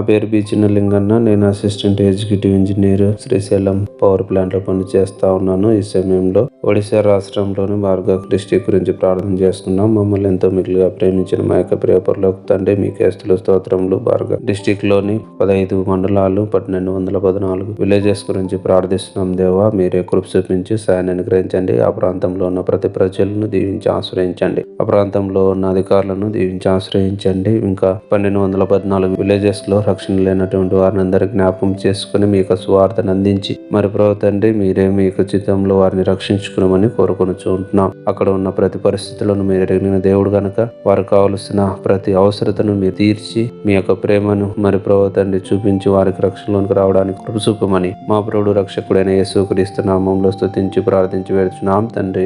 నా పేరు బి చిన్నలింగన్న. నేను assistant executive engineer Srisailam power ప్లాంట్లో పని చేస్తా ఉన్నాను ఈ సమయంలో. ఒడిశా రాష్ట్రంలోని భార్గవ్ డిస్టిక్ గురించి ప్రార్థన చేస్తున్నాం. మమ్మల్ని ఎంతో మిగిలిగా ప్రేమించిన మా యొక్క ప్రేపర్లోకి తండ్రి మీ కేస్తుల స్తోత్రములు. భార్గవ్ డిస్టిక్లోని పదహైదు మండలాలు పన్నెండు వందల పద్నాలుగు విలేజెస్ గురించి ప్రార్థిస్తున్నాం. దేవా మీరే కృప చూపించి సాయాన్ని అనుగ్రహించండి. ఆ ప్రాంతంలో ఉన్న ప్రతి ప్రజలను దీవించి ఆశ్రయించండి. ఆ ప్రాంతంలో ఉన్న అధికారులను దీవించి ఆశ్రయించండి. ఇంకా పన్నెండు వందల పద్నాలుగు విలేజెస్లో రక్షణ లేనటువంటి వారిని అందరూ జ్ఞాపకం చేసుకుని మీ యొక్క సువార్తను అందించి మరి ప్రభు తండ్రి మీరే మీ యొక్క చిత్తంలో వారిని రక్షించుకునమని కోరుకొని చూంటున్నాం అక్కడ ఉన్న ప్రతి పరిస్థితులను మీరు ఎరిగిన దేవుడు గనక వారికి కావలసిన ప్రతి అవసరతను మీరు తీర్చి మీ యొక్క ప్రేమను మరి ప్రభు తండ్రి చూపించి వారికి రక్షణలోనికి రావడానికి కృపచూపమని మా ప్రభుడు రక్షకుడైన యేసు క్రీస్తు నామంలో స్థుతించి ప్రార్థించి వేడుచున్నాం. తండ్రి